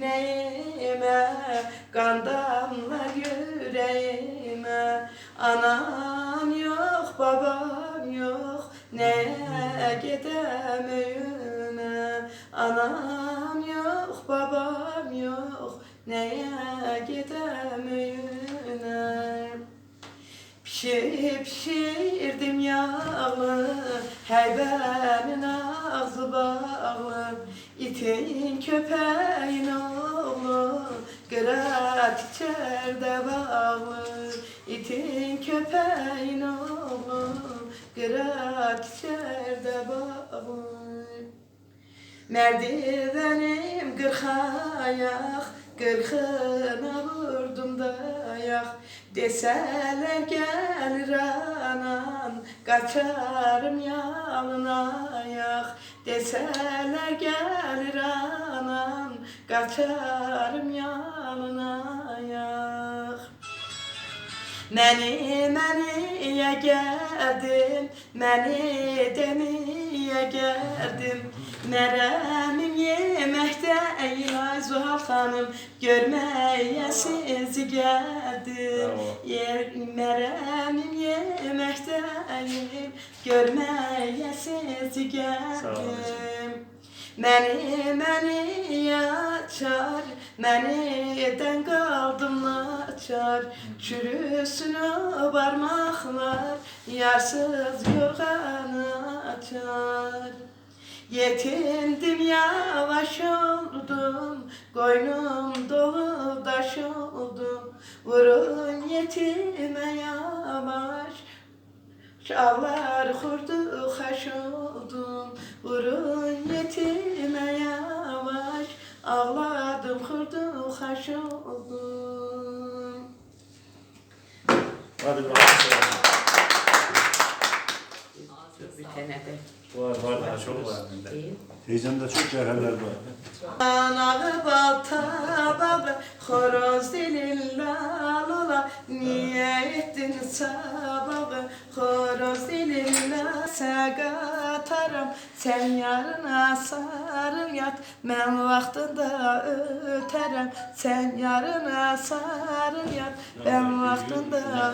neyime Kan damlar yüreğime. Anam yok babam yok Neye gidem evime. Anam yok babam yok Neye gidem evime Pişir pişirdim yağlı Heybenin ağzı bağlı. İtin köpeğin oğlu Kırat içeride bağlı. İtin köpeğin oğlu Kırat içeride bağlı. Merdivenim kırk ayak Kırkına vurdum dayak Deseler gelir anan Kaçarım yalın ayak. Deseler gelir anan Kaçarım yalın ayak. Məni məniyə gəldim, məni demiyə gəldim. Mərəmim yeməkdə ey Zuhal xanım, görməyə sizi. Bravo. Yer mərəmim yeməkdə ey görməyə sizi gəldim. Məni, məni açar, məni edən qaldım açar Çürüsün o barmaqlar, yarsız yorğanı açar Yetindim yavaş oldum, koynum dolu daş oldum. Vurun yetime yavaş, Çağlar kurdu haş oldum. Vurun yetime yavaş Ağladım kurdu haş oldum. Hadi alalım. Bir tane de Var var daha çok var bende. Teyzemde çok cevherler var. Anağı bal tabağı horoz dilin lalola Niye ettin sabağı horoz dilin la Sagatarım sen yarına sarıl yat. Ben vaxtında öterem sen yarına sarıl yat. Ben vaxtında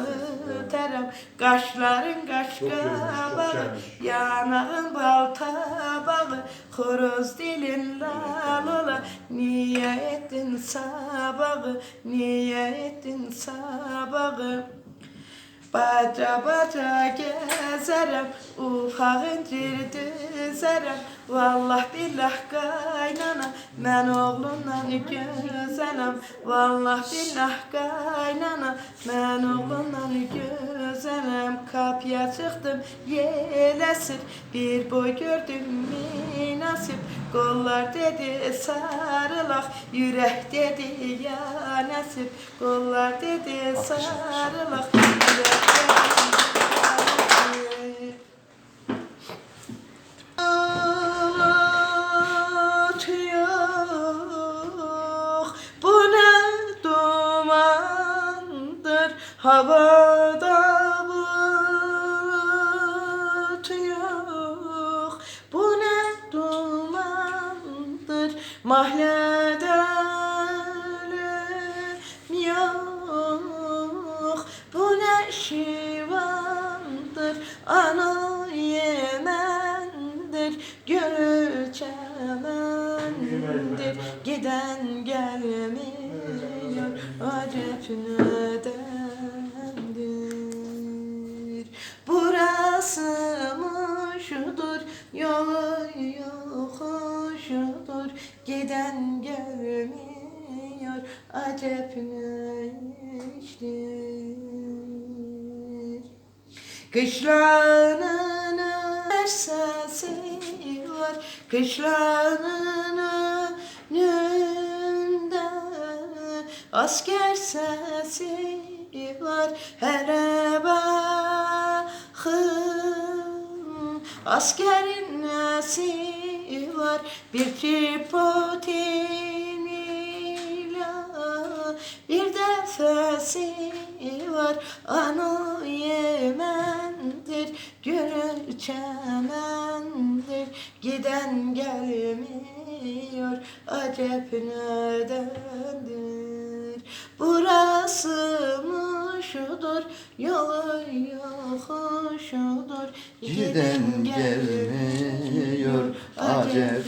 qaş Çok görmüş, çok qabağı. Yanağın bal tabağı Horoz dilin lalola Niye ettin sabağı? Niye ettin sabağı Baca baca gezerem Ufağın düzerem Vallah billah qaynana Mən oğlundan gözələm Vallah billah qaynana. Mən oğlundan gözələm Kapıya çıxdım yeləsir. Bir boy gördüm münasib Qollar dedi sarılaq. Yürək dedi ya nəsib. Qollar dedi sarılaq. Yürək dedi ya havada bulut yok, bu ne dumandır? Mahlede ölüm yok, bu ne şivandır? Ana yemendir. Gönül çemendir giden gelmiyor. Acep nedendir giden gelmiyor acep ne iştir Kışlanın sesi var Kışlanın önünde Asker sesi var. Hele bakın Askerin nesi var. Bir tripotin bir defesi var. Anı Yemen'dir Gönül çemendir. Giden gelmiyor acep nedendir? Burası mı şudur yolu yokuşudur? Giden gelmiyor acep